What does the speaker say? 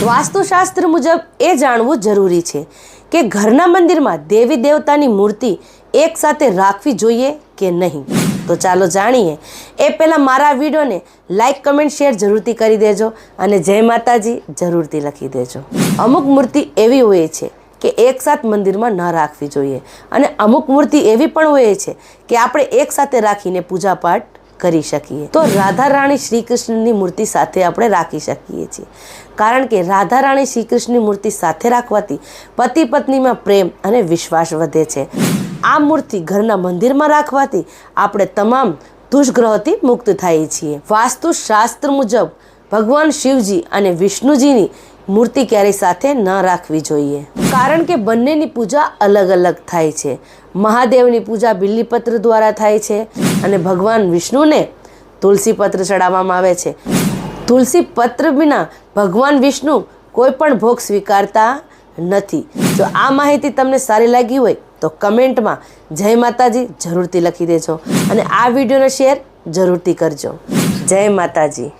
વાસ્તુશાસ્ત્ર મુજબ એ જાણવું જરૂરી છે કે ઘરના મંદિરમાં દેવી દેવતાની મૂર્તિ એક સાથે રાખવી જોઈએ કે નહીં. તો ચાલો જાણીએ. એ પહેલાં મારા વિડીયોને લાઇક કમેન્ટ, શેર જરૂરથી કરી દેજો અને જય માતાજી જરૂરથી લખી દેજો. અમુક મૂર્તિ એવી હોય છે કે એકસાથ મંદિરમાં ન રાખવી જોઈએ અને અમુક મૂર્તિ એવી પણ હોય છે કે આપણે એકસાથે રાખીને પૂજાપાઠ કરી શકીએ. તો રાધા રાણી શ્રી કૃષ્ણની મૂર્તિ સાથે આપણે રાખી શકીએ છીએ. કારણ કે રાધા રાણી શ્રી કૃષ્ણની મૂર્તિ સાથે રાખવાથી પતિ પત્નીમાં પ્રેમ અને વિશ્વાસ વધે છે. આ મૂર્તિ ઘરના મંદિરમાં રાખવાથી આપણે તમામ દુષ્ગ્રહથી મુક્ત થઈએ છીએ. વાસ્તુ શાસ્ત્ર મુજબ ભગવાન શિવજી અને વિષ્ણુજીની મૂર્તિ ક્યારેય સાથે ન રાખવી જોઈએ. કારણ કે બંનેની પૂજા અલગ અલગ થાય છે. મહાદેવની પૂજા બિલ્લીપત્ર દ્વારા થાય છે અને ભગવાન વિષ્ણુને તુલસી પત્ર ચડાવવામાં આવે છે. તુલસી પત્ર વિના ભગવાન વિષ્ણુ કોઈ પણ ભોગ સ્વીકારતા નથી. જો આ માહિતી તમને સારી લાગી હોય તો કમેન્ટમાં જય માતાજી જરૂરથી લખી દેજો અને આ વિડીયોને શેર જરૂરથી કરજો. જય માતાજી.